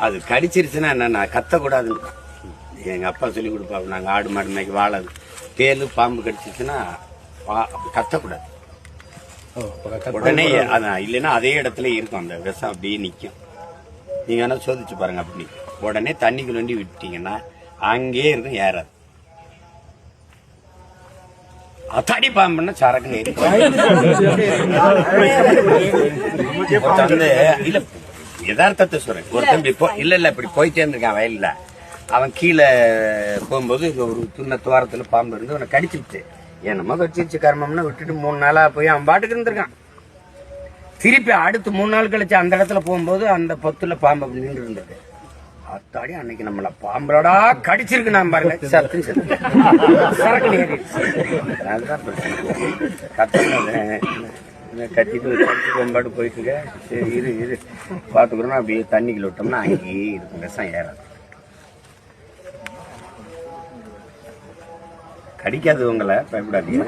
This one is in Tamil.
அது கடிச்சிருச்சுன்னா என்னன்னா கத்தக்கூடாதுன்னு எங்க அப்பா சொல்லி கொடுப்பாங்க நாங்க ஆடு மாடு மேய்க்க வாழது தேலு பாம்பு கடிச்சிச்சுன்னா கத்தக்கூடாது உடனே அதான் இல்லைன்னா அதே இடத்துல இருக்கும் அந்த விஷம் அப்படியே நிக்கும் நீங்க வேணா சோதிச்சு பாருங்க அப்படி உடனே தண்ணிக்குள்ள வண்டி விட்டீங்கன்னா அங்கேயே இருக்கும் ஏறாது அத்தாடி பாம்புன்னா சரக்கு ஏறி இல்ல யதார்த்தத்தை சொல்றேன். ஒருத்தன் இப்படி போ- இல்ல இல்ல இப்படி போயிட்டே இருந்திருக்கான் வயல்ல அவன் கீழே போகும்போது இங்க ஒரு சின்ன துவாரத்துல பாம்பு இருந்து அவனை கடிச்சிருச்சு என்னமோ கடிச்சிருச்சு கர்மம்னு விட்டுட்டு மூணு நாளா போய் அவன் பாட்டுக்கு இருந்திருக்கான். திருப்பி அடுத்து மூணு நாள் கழிச்சு அந்த இடத்துல போகும்போது அந்த பொத்துல பாம்பு அப்படி நின்று இருந்தது அத்தாடி அன்னைக்கு நம்மள பாம்பளடா கடிச்சிருக்கு நான் பாருங்க. சரக்கு நேரிடுச்சு அதுதான் பிரச்சனை. கத்துனது கட்டிட்டு கத்திட்டு கொம்பாடு போயிட்டுங்க. சரி இரு இரு. பார்த்துக்கிறோம் அப்படியே தண்ணிக்குள்ள விட்டோம்னா அங்கேயே இருக்கும். விஷம் ஏறாது. கடிக்காது உங்களை பயப்படாதீங்க.